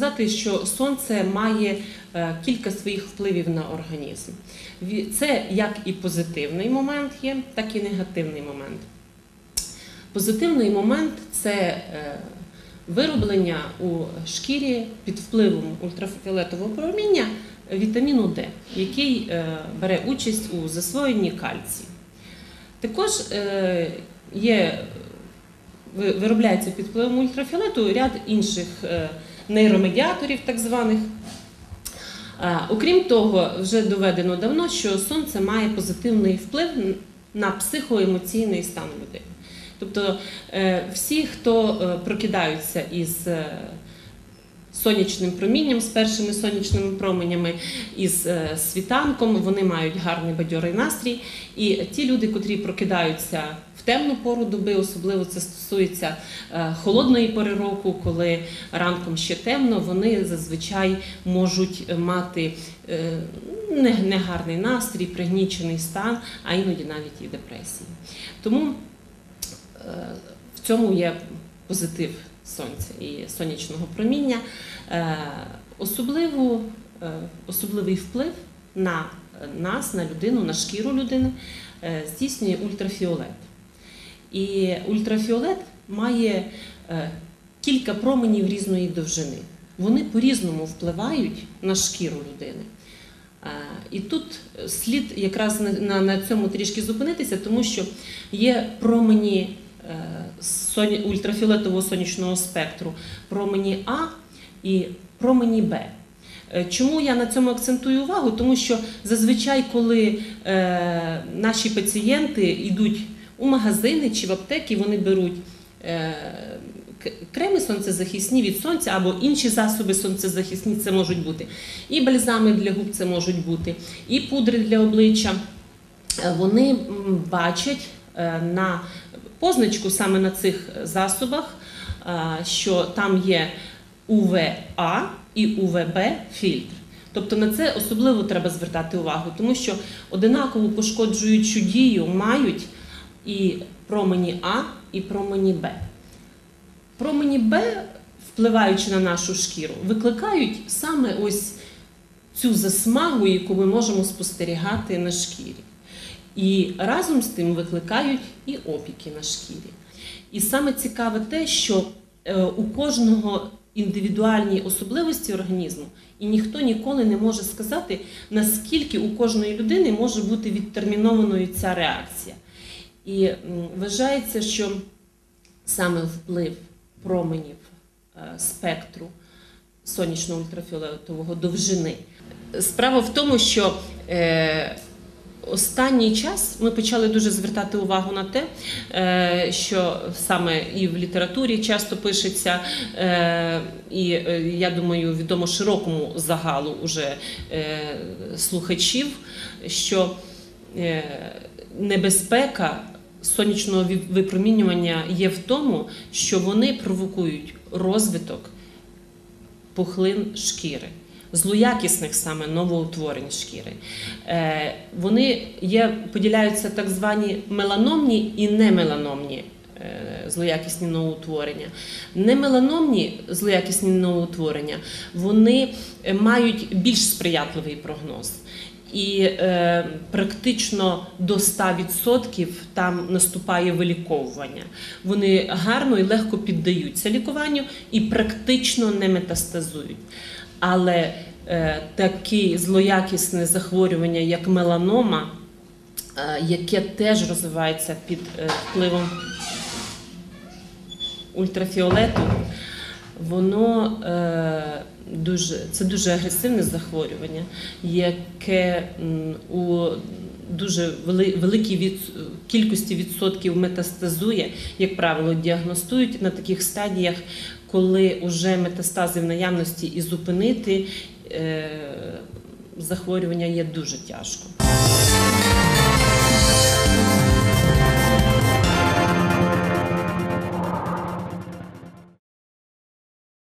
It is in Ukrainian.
сказати, що сонце має е, кілька своїх впливів на організм. Це як і позитивний момент є, так і негативний момент. Позитивний момент це е, вироблення у шкірі під впливом ультрафіолетового проміння вітаміну Д, який е, бере участь у засвоєнні кальцію. Також є, виробляється під впливом ультрафіолету ряд інших нейромедіаторів, так званих. Окрім того, вже доведено давно, що сонце має позитивний вплив на психоемоційний стан людини. Тобто е, всі, хто е, прокидаються із е, сонячним промінням, з першими сонячними променями, із е, світанком, вони мають гарний бадьорий настрій. І ті люди, котрі прокидаються в темну пору доби, особливо це стосується е, холодної пори року, коли ранком ще темно, вони зазвичай можуть мати е, негарний настрій, пригнічений стан, а іноді навіть і депресії. Тому в цьому є позитив сонця і сонячного проміння. Е, Особливу, е, особливий вплив на нас, на людину, на шкіру людини е, здійснює ультрафіолет. І ультрафіолет має кілька променів різної довжини. Вони по-різному впливають на шкіру людини. І тут слід якраз на, на, цьому трішки зупинитися, тому що є промені ультрафіолетового сонячного спектру, промені А і промені Б. Е, Чому я на цьому акцентую увагу? Тому що зазвичай, коли е, наші пацієнти йдуть у магазини чи в аптеки, вони беруть е, креми сонцезахисні від сонця або інші засоби сонцезахисні, це можуть бути і бальзами для губ, це можуть бути, і пудри для обличчя. Е, Вони бачать на позначку саме на цих засобах, е, що там є УВА і УВБ фільтр. Тобто на це особливо треба звертати увагу, тому що одинаково пошкоджуючу дію мають і промені А, і промені Б. Промені Б, впливаючи на нашу шкіру, викликають саме ось цю засмагу, яку ми можемо спостерігати на шкірі. І разом з тим викликають і опіки на шкірі. І саме цікаве те, що е, у кожного індивідуальні особливості організму, і ніхто ніколи не може сказати, наскільки у кожної людини може бути відтермінованою ця реакція. І вважається, що саме вплив променів е, спектру сонячного ультрафіолетового довжини. Справа в тому, що е, останній час ми почали дуже звертати увагу на те, е, що саме і в літературі часто пишеться, е, і е, я думаю, відомо широкому загалу уже слухачів, що небезпека сонячного випромінювання є в тому, що вони провокують розвиток пухлин шкіри, злоякісних саме новоутворень шкіри. Е, вони є, поділяються так звані меланомні і немеланомні е, злоякісні новоутворення. Немеланомні злоякісні новоутворення вони е, мають більш сприятливий прогноз. І е, практично до 100% там наступає виліковування. Вони гарно і легко піддаються лікуванню і практично не метастазують. Але е, таке злоякісне захворювання, як меланома, е, яке теж розвивається під е, впливом ультрафіолету, воно дуже це дуже агресивне захворювання, яке у дуже вели, великій від, кількості відсотків метастазує, як правило, діагностують на таких стадіях, коли вже метастази в наявності і зупинити е, захворювання є дуже тяжко.